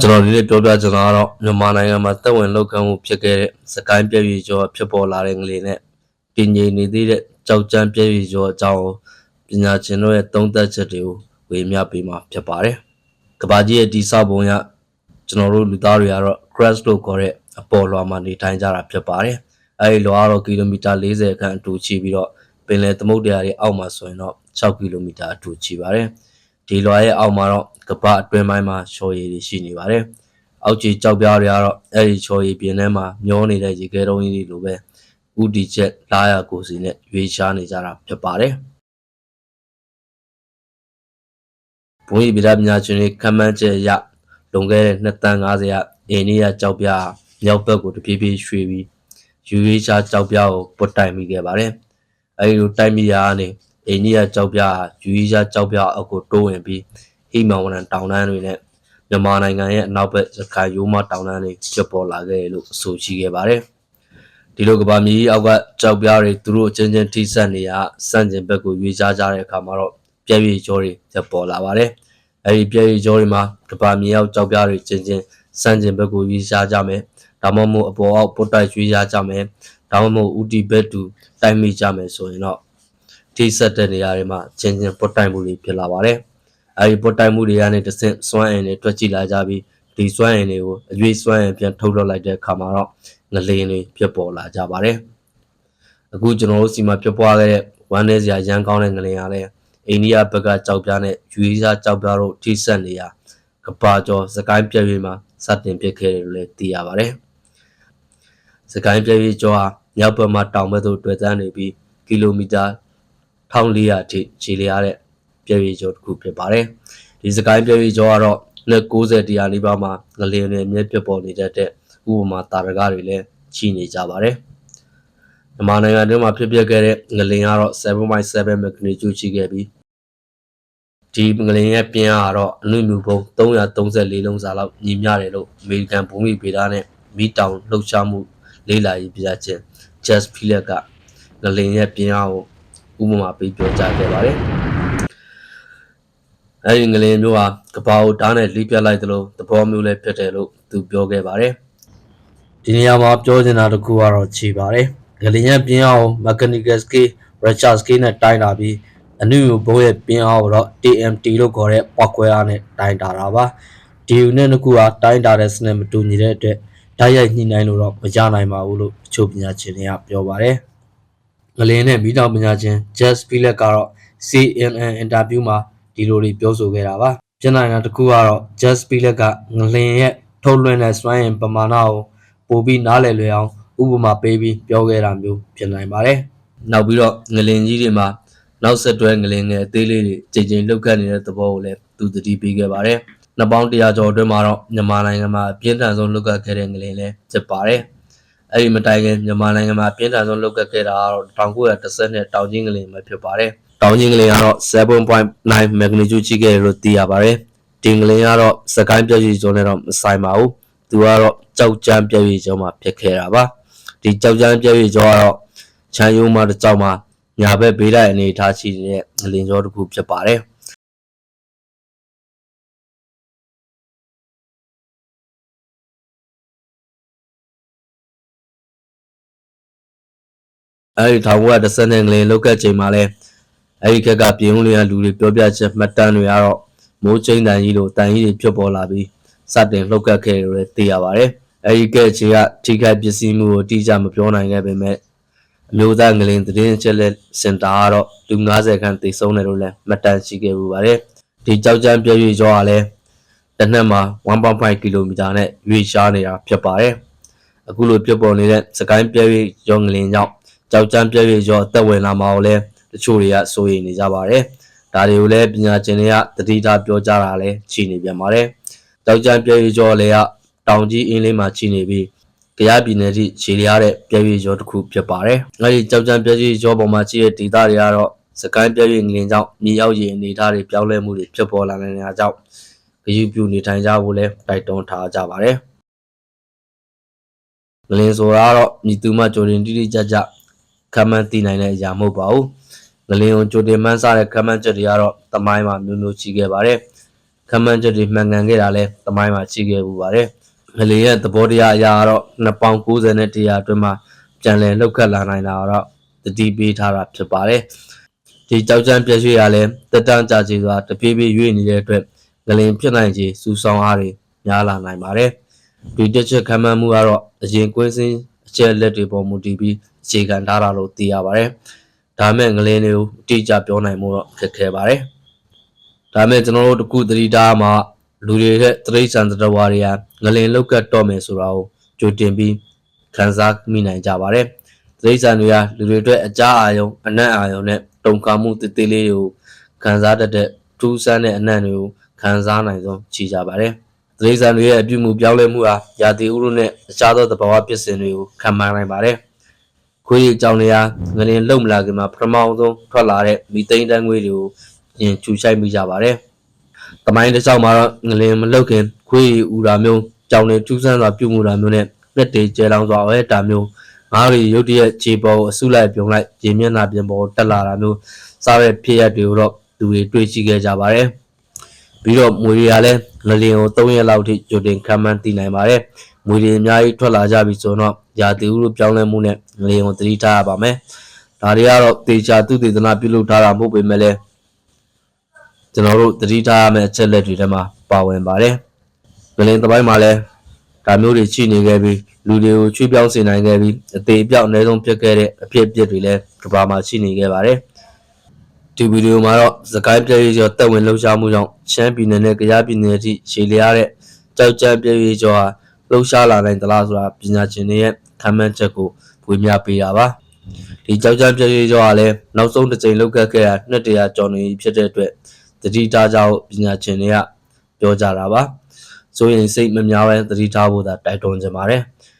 ကျွန်တော်ဒီနေ့ပြောပြချင်တာကတော့မြန်မာနိုင်ငံမှာတက်ဝင်လောက်ခံမှုဖြစ်ခဲ့တဲ့စကိုင်းပြည့်ရည်ကျော်ဖြစ်ပေါ်လာတဲ့ငလေနဲ့တင်ငိမ်နေသေးတဲ့ကြောက်ကြမ်းပြည့်ရည်ကျော်အကြောင်းကိုပညာရှင်တို့ရဲ့သုံးသပ်ချက်တွေကိုဝေမျှပေးမှာဖြစ်ပါတယ်။ကဘာကြီးရဲ့ဒီဆောက်ပုံရကျွန်တော်တို့လူသားတွေကတော့ crash လို့ခေါ်တဲ့အပေါ်လွှာမှာနေထိုင်ကြတာဖြစ်ပါတယ်။အဲဒီလွှာကတော့ကီလိုမီတာ40ခန့်အတူချီပြီးတော့ပင်လယ်သမုဒ္ဒရာတွေအောက်မှာဆိုရင်တော့6ကီလိုမီတာအတူချီပါတယ်။ ဒီလွှာရဲ့အောက်မှာတော့ကပအတွင်းပိုင်းမှာချော်ရည်တွေရှိနေပါတယ်။အောက်ခြေကြောက်ပြားတွေကတော့အဲ့ဒီချော်ရည်ပြင်းထဲမှာမျောနေတဲ့ရေခဲတုံးကြီးတွေလိုပဲဥတီချက်လာရကိုစီနဲ့ရွေးရှားနေကြတာဖြစ်ပါတယ်။ဘုံရီဗိဒပညာရှင်တွေခန့်မှန်းချက်အရလွန်ခဲ့တဲ့2တန်း50ရအိန္ဒိယကြောက်ပြားမြောက်ဘက်ကိုတပြေးပြေးရွှေ့ပြီးယူရေးရှားကြောက်ပြားကိုပုတ်တိုင်မိခဲ့ပါတယ်။အဲဒီလိုတိုက်မိရာကနေ အိန္ဒိယကြောက်ပြားဟာယူရေးရှားကြောက်ပြားအောက်ကိုတိုးဝင်ပြီးဟိမဝရန်တောင်တန်းတွေနဲ့မြန်မာနိုင်ငံရဲ့အနောက်ဘက်ရခိုင်ရိုးမတောင်တန်းတွေဖြစ်ပေါ်လာခဲ့တယ်လို့ဆိုရှိခဲ့ပါတယ်။ဒီလိုကဘာမြေကြီးအောက်ကကြောက်ပြားတွေသူတို့အချင်းချင်းထိစပ်နေရစန့်ကျင်ဘက်ကိုရွေးချကြတဲ့အခါမှာတော့ပြည့်ရည်ကြောတွေဖြစ်ပေါ်လာပါတယ်။အဲဒီပြည့်ရည်ကြောတွေမှာကဘာမြေအောက်ကြောက်ပြားတွေချင်းချင်းစန့်ကျင်ဘက်ကိုရွေးချကြမယ်။ဒါမှမဟုတ်အပေါ်အောက်ပုတ်တိုက်ရွေးချကြမယ်။ဒါမှမဟုတ်ဥတီဘက်တူတိုက်မိကြမယ်ဆိုရင်တော့ ထိစပ်တဲ့နေရာတွေမှာချင်းချင်းပုတ်တိုက်မှုတွေဖြစ်လာပါတယ်။အဲဒီပုတ်တိုက်မှုတွေကနေတစ်ဆင့်စွမ်းအင်တွေတွက်ကြည့်လာကြပြီးဒီစွမ်းအင်တွေကိုအရွေးစွမ်းအင်ပြန်ထုတ်လွှတ်လိုက်တဲ့အခါမှာတော့ငလျင်တွေဖြစ်ပေါ်လာကြပါတယ်။အခုကျွန်တော်တို့စီမှာဖြစ်ပွားခဲ့တဲ့ဝမ်းနည်းစရာရန်ကောင်းတဲ့ငလျင်အားလည်းအိန္ဒိယဘက်ကကြောက်ပြားနဲ့ယူရီးစားကြောက်ပြားတို့ထိစပ်နေရာကပါကျော်စကိုင်းပြည့်ရွေးမှာစတင်ဖြစ်ခဲ့တယ်လို့လည်းသိရပါတယ်။စကိုင်းပြည့်ရွေးကျော်ဟာမြောက်ဘက်မှာတောင်ဘက်သို့တွေ့တန်းနေပြီးကီလိုမီတာ 1400အထိခြေလျားတဲ့ပြည့်ရွေးကျော်တစ်ခုဖြစ်ပါတယ်။ဒီစကိုင်းပြည့်ရွေးကျော်ကတော့လက်90တရားနီးပါးမှာငလျင်တွေအမြင့်ဖြစ်ပေါ်နေတတ်တဲ့ဥပမာတာရကတွေလည်းရှိနေကြပါတယ်။မြန်မာနိုင်ငံတွင်းမှာဖြစ်ပျက်ခဲ့တဲ့ငလျင်ကတော့7.7 magnitude ရှိခဲ့ပြီးဒီငလျင်ရဲ့ပြင်းအားကတော့အနုမြူပုံ334လုံးစာလောက်ညီမျှတယ်လို့အမေရိကန်ဘူမိဗေဒနဲ့မီတောင်လှုပ်ရှားမှု လေ့လာရေးပြကြခြင်း Just Philip ကငလျင်ရဲ့ပြင်းအားကို ဥပမာပေးပြောကြားခဲ့ပါတယ်။အဲဒီငလျင်မျိုးဟာကဘာကိုတားနဲ့လိပြတ်လိုက်သလိုသဘောမျိုးလည်းဖြစ်တယ်လို့သူပြောခဲ့ပါတယ်။ဒီနေရာမှာပြောချင်တာတစ်ခုကတော့ခြေပါတယ်။ငလျင်ရဲ့ပြင်းအားကို mechanical scale, Richter scale နဲ့တိုင်းတာပြီးအနုမြူဘိုးရဲ့ပြင်းအားကိုတော့ TMT လို့ခေါ်တဲ့ပောက်ကွဲအားနဲ့တိုင်းတာတာပါ။ DU နဲ့နှစ်ခုဟာတိုင်းတာတဲ့စနစ်မတူညီတဲ့အတွက်ဓာတ်ရိုက်ညှိနှိုင်းလို့တော့မကြနိုင်ပါဘူးလို့အချို့ပညာရှင်တွေကပြောပါတယ်။ ငလင်းနဲ့မိတောင်ပညာရှင် Jess Philip ကတော့ CNN အင်တာဗျူးမှာဒီလိုတွေပြောဆိုခဲ့တာပါ။ပြည်နိုင်ငံတစ်ခုကတော့ Jess Philip ကငလင်းရဲ့ထုတ်လွှင့်တဲ့စွမ်းအင်ပမာဏကိုပိုပြီးနားလည်လွယ်အောင်ဥပမာပေးပြီးပြောခဲ့တာမျိုးဖြစ်နိုင်ပါတယ်။နောက်ပြီးတော့ငလင်ကြီးတွေမှာနောက်ဆက်တွဲငလင်ငယ်အသေးလေးတွေကြိမ်ကြိမ်လှုပ်ခတ်နေတဲ့သဘောကိုလည်းသူသတိပေးခဲ့ပါတယ်။နှစ်ပေါင်း100ကျော်အတွင်းမှာတော့မြန်မာနိုင်ငံမှာအပြင်းထန်ဆုံးလှုပ်ခတ်ခဲ့တဲ့ငလင်လည်းဖြစ်ပါတယ်။ အဲဒီမတိုင်ခင်မြန်မာနိုင်ငံမှာအပြင်းထန်ဆုံးလှုပ်ခတ်ခဲ့တာကတော့1930နဲ့တောင်ကြီးငလင်ပဲဖြစ်ပါတယ်။တောင်ကြီးငလင်ကတော့7.9 magnitude ရှိခဲ့တယ်လို့သိရပါတယ်။ဒီငလင်ကတော့စကိုင်းပြည့်ရည်ကျော်နဲ့တော့မဆိုင်ပါဘူး။သူကတော့ကြောက်ကြမ်းပြည့်ရည်ကျော်မှာဖြစ်ခဲ့တာပါ။ဒီကြောက်ကြမ်းပြည့်ရည်ကျော်ကတော့ချမ်းရိုးမှာတစ်ကြောက်မှာညာဘက်ဘေးလိုက်အနေထားရှိတဲ့ငလင်ကျော်တစ်ခုဖြစ်ပါတယ် အဲဒီ1910နဲ့ငလင်လောက်ကချိန်မှာလဲအဲဒီခက်ကပြင်ဦးလျာလူတွေပြောပြချက်မှတ်တမ်းတွေကတော့မိုးချိန်တန်ကြီးလိုတန်ကြီးတွေဖြစ်ပေါ်လာပြီးစတင်လှုပ်ခတ်ခဲ့တယ်လို့သိရပါတယ်အဲဒီကဲခြေကထိခိုက်ပစ္စည်းမှုကိုတိကျမပြောနိုင်ခဲ့ပေမဲ့အမျိုးသားငလင်သတင်းချက်လက်စင်တာကတော့လူ90ခန့်တိတ်ဆုံးတယ်လို့လည်းမှတ်တမ်းရှိခဲ့ပူပါတယ်ဒီကြောက်ကြမ်းပြည့်ရွေ့ကျော်ကလည်းတစ်နှစ်မှာ1.5ကီလိုမီတာနဲ့ရွေ့ရှားနေတာဖြစ်ပါတယ်အခုလိုပြပေါ်နေတဲ့စကိုင်းပြည့်ရွေ့ကျော်ငလင်ကြောင့် ကြောက်ကြမ်းပြည့်ရွေ့ကျော်အသက်ဝင်လာမှာကိုလည်းတချို့တွေကစိုးရိမ်နေကြပါတယ်ဒါတွေကိုလည်းပညာရှင်တွေကတတိထားပြောကြတာလည်းရှိနေပြန်ပါတယ်ကြောက်ကြမ်းပြည့်ရွေ့ကျော်လည်းကတောင်ကြီးအင်းလေးမှာရှိနေပြီးကရပြည်နယ်ထိခြေလျားတဲ့ပြည့်ရွေ့ကျော်တစ်ခုဖြစ်ပါတယ်။အဲဒီကြောက်ကြံပြည့်ရွေ့ကျော်ပေါ်မှာရှိတဲ့ဒေသတွေကတော့စကိုင်းပြည့်ရွေ့ငလင်ကြောင့်မြေရောက်ရည်အနေထားတွေပြောင်းလဲမှုတွေဖြစ်ပေါ်လာနေတာကြောင့်ဂရုပြုနေထိုင်ကြဖို့လည်းတိုက်တွန်းထားကြပါတယ်။ငလင်ဆိုတာကတော့မြည်သူမှကြိုတင်တိတိကျကျ ခံမှန်းသိနိုင်တဲ့အရာမဟုတ်ပါဘူး။ငလင်ကိုကြိုတင်မှန်းဆတဲ့ခံမှန်းချက်တွေကတော့တမိုင်းမှာမျိုးမျိုးရှိခဲ့ပါတယ်။ခမ်းမှန်းချက်တွေမှန်ကန်ခဲ့တာလဲသမိုင်းမှာရှိခဲ့ပူပါတယ်ငလင်ရဲ့သဘောတရားအရာကတော့2ပေါင်90နဲ့100အတွင်းမှာပြန်လည်လှုပ်ခတ်လာနိုင်တာတော့တတိပေးထားတာဖြစ်ပါတယ်ဒီကြောက်ကြမ်းပြည့်ရွှေ့ရလဲတက်တန်းကြစီစွာတပြေးပြေးရွေ့နေတဲ့အတွက်ငလင်ဖြစ်နိုင်ခြေစူဆောင်းအားတွေများလာနိုင်ပါတယ်ဒီတက်ချက်ခံမှန်းမှုကတော့အရင်ကွင်းစင်း အချက်လက်တွေပေါ်မူတည်ပြီးအခြေခံထားတာလို့သိရပါတယ်ဒါမဲ့ငလင်တွေကိုအတိအကျပြောနိုင်မှုတော့ခက်ခဲပါတယ်ဒါမဲ့ကျွန်တော်တို့တခုသတိထားမှာလူတွေရဲ့တရိษံတတဝါတွေကငလင်လောက်ကတ်တော့မယ်ဆိုတာကိုကြိုတင်ပြီးခန်းစားမိနိုင်ကြပါတယ်တရိษံတွေကလူတွေအတွက်အကြအာယုံအနံ့အာယုံနဲ့တုံခါမှုတည်တည်လေးတွေကိုခန်းစားတတ်တဲ့ထူးဆန်းတဲ့အနံ့တွေကိုခန်းစားနိုင်ဆုံးချီကြပါတယ် တရိษံတွေရဲ့အပြုမှုပြောင်းလဲမှုဟာရာသီဥတုနဲ့အခြားသောသဘာဝဖြစ်စဉ်တွေကိုခံမှန်းနိုင်ပါတယ်ခွေးအကြောင်းတွေဟာငလင်လုံမလာခင်မှာပထမအောင်ဆုံးထွက်လာတဲ့မီသိန်းတန်းငွေတွေကိုရင်ချူရှိုက်မိကြပါတယ်။တမိုင်းတစ်လျှောက်မှာတော့ငလင်မလုတ်ခင်ခွေးဥတာမျိုးကြောင်တွေထူးဆန်းစွာပြုမှုတာမျိုးနဲ့လက်တွေကျဲလောင်စွာဝဲတာမျိုးငါးရီရုတ်တရက်ခြေပေါ်ကိုအဆုလိုက်ပြုံလိုက်ရေမျက်နှာပြင်ပေါ်တက်လာတာမျိုးစားတဲ့ဖြစ်ရပ်တွေကိုတော့သူတွေတွေ့ရှိခဲ့ကြပါတယ်။ ပြီးတော့မွေတွေကလည်းငလင်ကို3ရက်လောက်ထိကြိုတင်ခံမှန်းသိနိုင်ပါတယ်။မွေတွေအများကြီးထွက်လာကြပြီဆိုတော့ရာသီဥတုပြောင်းလဲမှုနဲ့ငလင်ကိုသတိထားရပါမယ်။ဒါတွေကတော့တေချာသူတေသနာပြုလုပ်ထားတာမဟုတ်ပေမဲ့လည်းကျွန်တော်တို့သတိထားရမယ့်အချက်လက်တွေထဲမှာပါဝင်ပါတယ်။ငလင်တစ်ပိုင်းမှာလည်းဒါမျိုးတွေရှိနေခဲ့ပြီးလူတွေကိုချွေးပြောင်းစေနိုင်ခဲ့ပြီးအသေးအပြောက်အနည်းဆုံးဖြစ်ခဲ့တဲ့အဖြစ်အပျက်တွေလည်းကမ္ဘာမှာရှိနေခဲ့ပါတယ်။ ဒီဗီဒီယိုမှာတော့စကိုင်းပြည့်ရွေးကျော်တက်ဝင်လှုပ်ရှားမှုကြောင့်ရှမ်းပြည်နယ်နဲ့ကယားပြည်နယ်အထိရှည်လျားတဲ့ကြောက်ကြမ်းပြည့်ရွေးကျော်ဟာလှုပ်ရှားလာနိုင်သလားဆိုတာပညာရှင်တွေရဲ့ခံမှန်းချက်ကိုဝေမျှပေးတာပါ။ဒီကြောက်ကြမ်းပြည့်ရွေးကျော်ဟာလည်းနောက်ဆုံးတစ်ကြိမ်လှုပ်ခတ်ခဲ့တာနှစ်တရာကျော်နေပြီဖြစ်တဲ့အတွက်တတိထားကြဖို့ပညာရှင်တွေကပြောကြတာပါ။ဆိုရင်စိတ်မများပဲသတိထားဖို့သာတိုက်တွန်းချင်ပါတယ်။